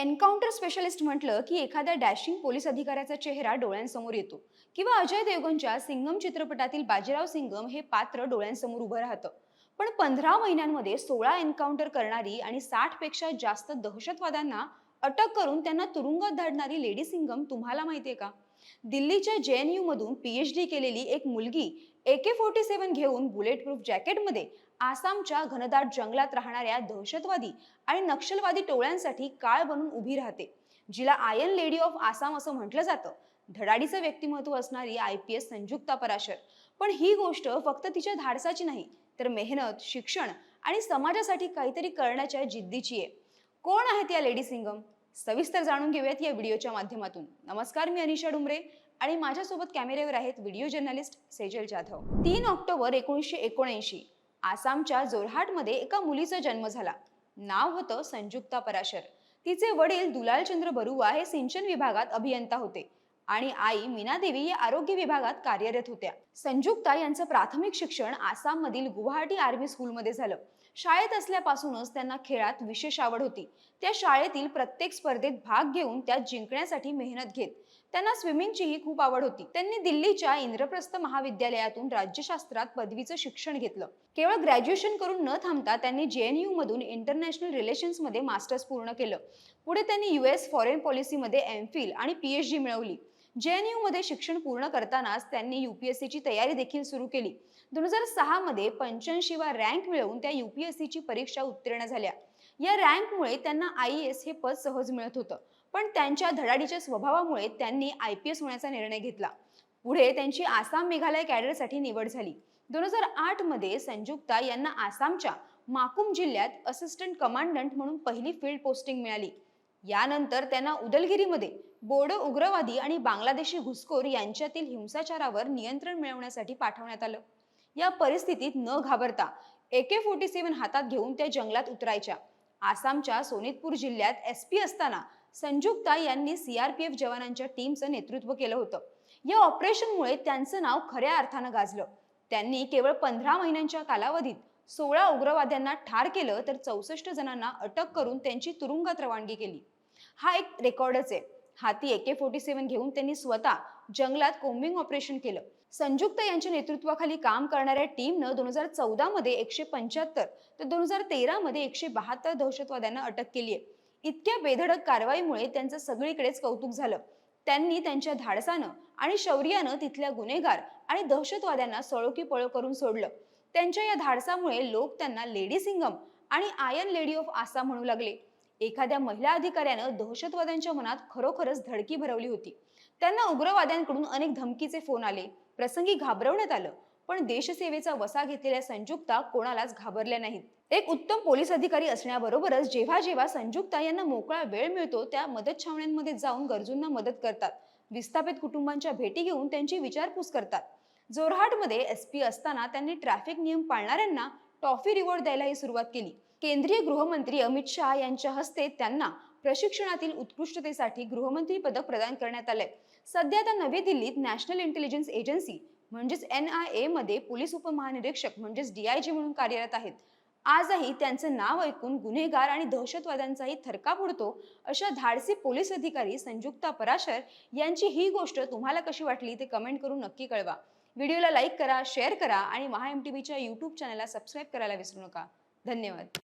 Encounter specialist म्हटलं की एखाद्या डॅशिंग पोलीस अधिकाऱ्याचा चेहरा डोळ्यांसमोर येतो. किंवा अजय देवगनच्या सिंगम चित्रपटातील बाजीराव सिंगम हे पात्र डोळ्यांसमोर उभं राहतं. पण पंधरा महिन्यांमध्ये सोळा एन्काउंटर करणारी आणि साठपेक्षा जास्त दहशतवाद्यांना अटक करून त्यांना तुरुंगात धाडणारी लेडी सिंगम तुम्हाला माहितीये का? दिल्लीच्या जे एन यू मधून पीएच डी केलेली एक मुलगी ए के फोर्टी सेव्हन घेऊन बुलेट प्रूफ जॅकेटमध्ये आसामच्या घनदाट जंगलात राहणाऱ्या दहशतवादी आणि नक्षलवादी टोळ्यांसाठी काळ बनून उभी राहते. जिला आयन लेडी ऑफ आसाम असं म्हटलं जातं. धडाडीचं व्यक्तिमत्व असणारी I P S Sanjukta Parashar. पण ही गोष्ट फक्त तिच्या धाडसाची नाही तर मेहनत शिक्षण आणि समाजासाठी काहीतरी करण्याच्या जिद्दीची आहे. कोण आहेत या लेडी सिंगम? सविस्तर जाणून घेऊयात या व्हिडिओच्या माध्यमातून. नमस्कार मी अनिशा डुमरे. आणि माझ्यासोबत कॅमेऱ्यावर आहेत व्हिडिओ जर्नलिस्ट सेजल जाधव. तीन ऑक्टोबर एकोणीसशे एकोणऐंशी आसामच्या जोरहाटमध्ये एका मुलीचा जन्म झाला. नाव होतं संयुक्ता पराशर. तिचे वडील दुलालचंद्र बरुवा हे सिंचन विभागात अभियंता होते आणि आई मीनादेवी या आरोग्य विभागात कार्यरत होत्या. संयुक्ता यांचं प्राथमिक शिक्षण आसाममधील गुवाहाटी आर्मी स्कूलमध्ये झालं. शाळेत असल्यापासूनच त्यांना खेळात विशेष आवड होती. त्या शाळेतील प्रत्येक स्पर्धेत भाग घेऊन त्यात जिंकण्यासाठी मेहनत घेत त्यांना स्विमिंगचीही खूप आवड होती. त्यांनी दिल्लीच्या इंद्रप्रस्थ महाविद्यालयातून राज्यशास्त्रात पदवीचं शिक्षण घेतलं. केवळ ग्रॅज्युएशन करून न थांबता त्यांनी जे एन यू मधून इंटरनॅशनल रिलेशन्समध्ये मास्टर्स पूर्ण केलं. पुढे त्यांनी युएस फॉरेन पॉलिसीमध्ये एम फिल आणि पीएचडी मिळवली. जे एन यू मध्ये शिक्षण पूर्ण करतानाच त्यांनी युपीएससीची तयारी देखील सुरू केली. दोन हजार सहा मध्ये पंच्याऐंशीवा रँक मिळवून त्या युपीएससीची परीक्षा उत्तीर्ण झाल्या. या रँकमुळे त्यांना आय एस हे पद सहज मिळत होतं. पण त्यांच्या धडाडीच्या स्वभावामुळे त्यांनी आय पी एस होण्याचा निर्णय घेतला. पुढे त्यांची आसाम मेघालय कॅडरसाठी निवड झाली. दोन हजार आठमध्ये संयुक्ता यांना आसामच्या माकुम जिल्ह्यात असिस्टंट कमांडंट म्हणून पहिली फील्ड पोस्टिंग मिळाली. यानंतर त्यांना उदलगिरीमध्ये बोडो उग्रवादी आणि बांगलादेशी घुसखोर यांच्यातील हिंसाचारावर नियंत्रण मिळवण्यासाठी पाठवण्यात आलं. या परिस्थितीत न घाबरता ए के फोर्टी सेव्हन हातात घेऊन त्या जंगलात उतरायच्या. आसामच्या सोनितपूर जिल्ह्यात एस पी असताना संजुक्ता यांनी सीआरपीएफ जवानांच्या टीमचं नेतृत्व केलं होतं. या ऑपरेशनमुळे त्यांचं नाव खऱ्या अर्थानं गाजलं. त्यांनी केवळ पंधरा महिन्यांच्या कालावधीत सोळा उग्रवाद्यांना ठार केलं तर चौसष्ट जणांना अटक करून त्यांची तुरुंगात रवानगी केली. हा एक रेकॉर्डच आहे. हाती एके फोर्टी सेव्हन घेऊन त्यांनी स्वतः जंगलात कोम्बिंग ऑपरेशन केलं. संयुक्त यांच्या नेतृत्वाखाली काम करणाऱ्या टीमनं दोन हजार चौदा मध्ये एकशे पंच्याहत्तर तर दोन हजार तेरा मध्ये एकशे बहात्तर दहशतवाद्यांना अटक केली आहे. इतक्या बेधडक कारवाईमुळे त्यांचं सगळीकडेच कौतुक झालं. त्यांनी त्यांच्या धाडसानं आणि शौर्यानं तिथल्या गुन्हेगार आणि दहशतवाद्यांना सळोकी पळो करून सोडलं. त्यांच्या या धाडसामुळे लोक त्यांना लेडी सिंगम आणि आयन लेडी ऑफ आसाम म्हणू लागले. एखाद्या महिला अधिकाऱ्यानं दहशतवाद्यांच्या मनात खरोखरच धडकी भरवली होती. त्यांना उग्रवाद्यांकडून अनेक धमकीचे फोन आले. प्रसंगी घाबरवण्यात आलं. पण देशसेवेचा वसा घेतलेल्या संयुक्ता कोणालाच घाबरल्या नाहीत. एक उत्तम पोलीस अधिकारी असण्याबरोबरच जेव्हा जेव्हा संयुक्ता यांना मोकळा वेळ मिळतो त्या मदत छावण्यांमध्ये जाऊन गरजूंना मदत करतात. विस्थापित कुटुंबांच्या भेटी घेऊन त्यांची विचारपूस करतात. जोरहाटमध्ये एस पी असताना त्यांनी ट्रॅफिक नियम पाळणाऱ्यांना टॉफी रिवॉर्ड द्यायलाही सुरुवात केली. केंद्रीय गृहमंत्री अमित शहा यांच्या हस्ते त्यांना प्रशिक्षणातील उत्कृष्टतेसाठी गृहमंत्री पदक प्रदान करण्यात आले सध्या त्या नवी दिल्लीत नॅशनल इंटेलिजन्स एजन्सी म्हणजेच एन आय ए मध्ये पोलीस उपमहानिरीक्षक म्हणजेच डीआयजी म्हणून कार्यरत आहेत. आजही त्यांचं नाव ऐकून गुन्हेगार आणि दहशतवाद्यांचाही थरकाप उडतो अशा धाडसी पोलीस अधिकारी संयुक्ता पराशर यांची ही गोष्ट तुम्हाला कशी वाटली ते कमेंट करून नक्की कळवा. व्हिडिओला लाईक करा शेअर करा आणि महा एम टी व्हीच्या यूट्यूब चॅनलला सबस्क्राईब करायला विसरू नका. धन्यवाद.